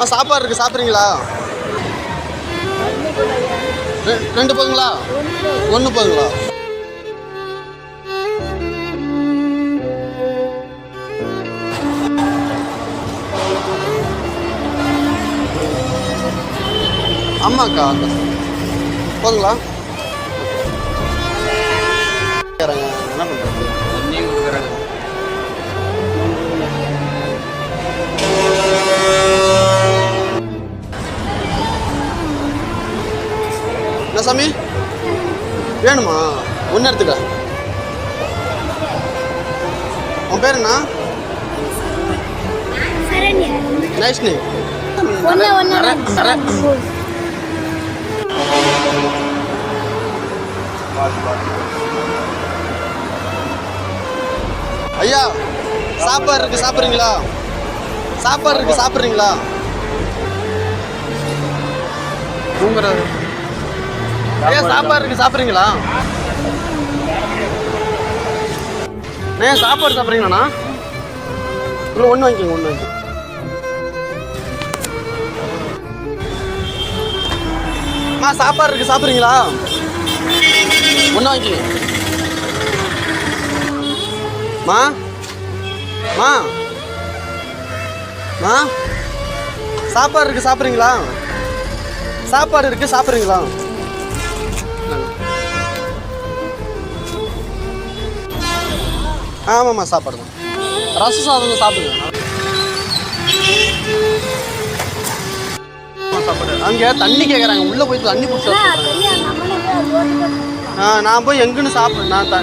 அம்மா சாப்பாடு இருக்குது சாப்பிட்றீங்களா? ரெண்டு போதுங்களா? ஒன்று போதுங்களா? ஆமாக்கா போதுங்களா? என்ன என்ன சாமி? வேணுமா? ஒன்று எடுத்துக்க. உன் பேர் என்ன? நைஸ் ஐயா சாப்பாடு இருக்கு சாப்பிட்றீங்களா? சாப்பாடு இருக்கு சாப்பிட்றீங்களா? தூங்குறாரு. ஏன் சாப்பாடு இருக்கு சாப்பிட்றீங்களா? ஏன் சாப்பாடு சாப்பிட்றீங்களாண்ணா? இல்லை ஒன்று வாங்கிக்கோங்க ஒன்று வாங்கிக்கோங்க. அம்மா சாப்பாடு இருக்கு சாப்பிட்றீங்களா? ஒன்று வாங்கிக்கோங்க. மா மா மா சாப்பாடு இருக்கு சாப்பிட்றீங்களா? சாப்பாடு இருக்கு சாப்பிட்றீங்களா? ஆமாம்மா சாப்பாடு தான். ரசம் சாதம் தான் சாப்பிடுங்க சாப்பாடு. அங்கே தண்ணி கேட்குறாங்க உள்ளே போய் தண்ணி சொல்றாங்க. ஆ நான் போய் எங்குன்னு சாப்பிடு நான் த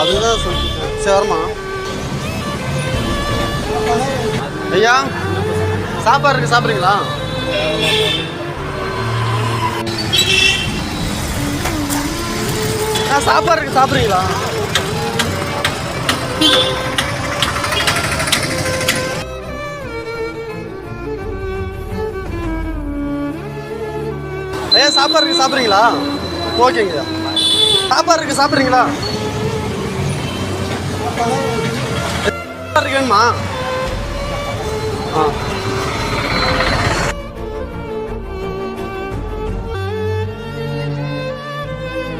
அதுதான் சொல்லிட்டேன் சரிம்மா ஐயா சாப்பாடு இருக்கு சாப்பிட்றீங்களா? சாப்பாடு இருக்கு சாப்பிட்றீங்களா? ஐயா சாப்பாடு இருக்கு சாப்பிட்றீங்களா? ஓகேங்க சாப்பாடு இருக்கு சாப்பிட்றீங்களா? சாப்பாடு இருக்கு வேணுமா ஆ.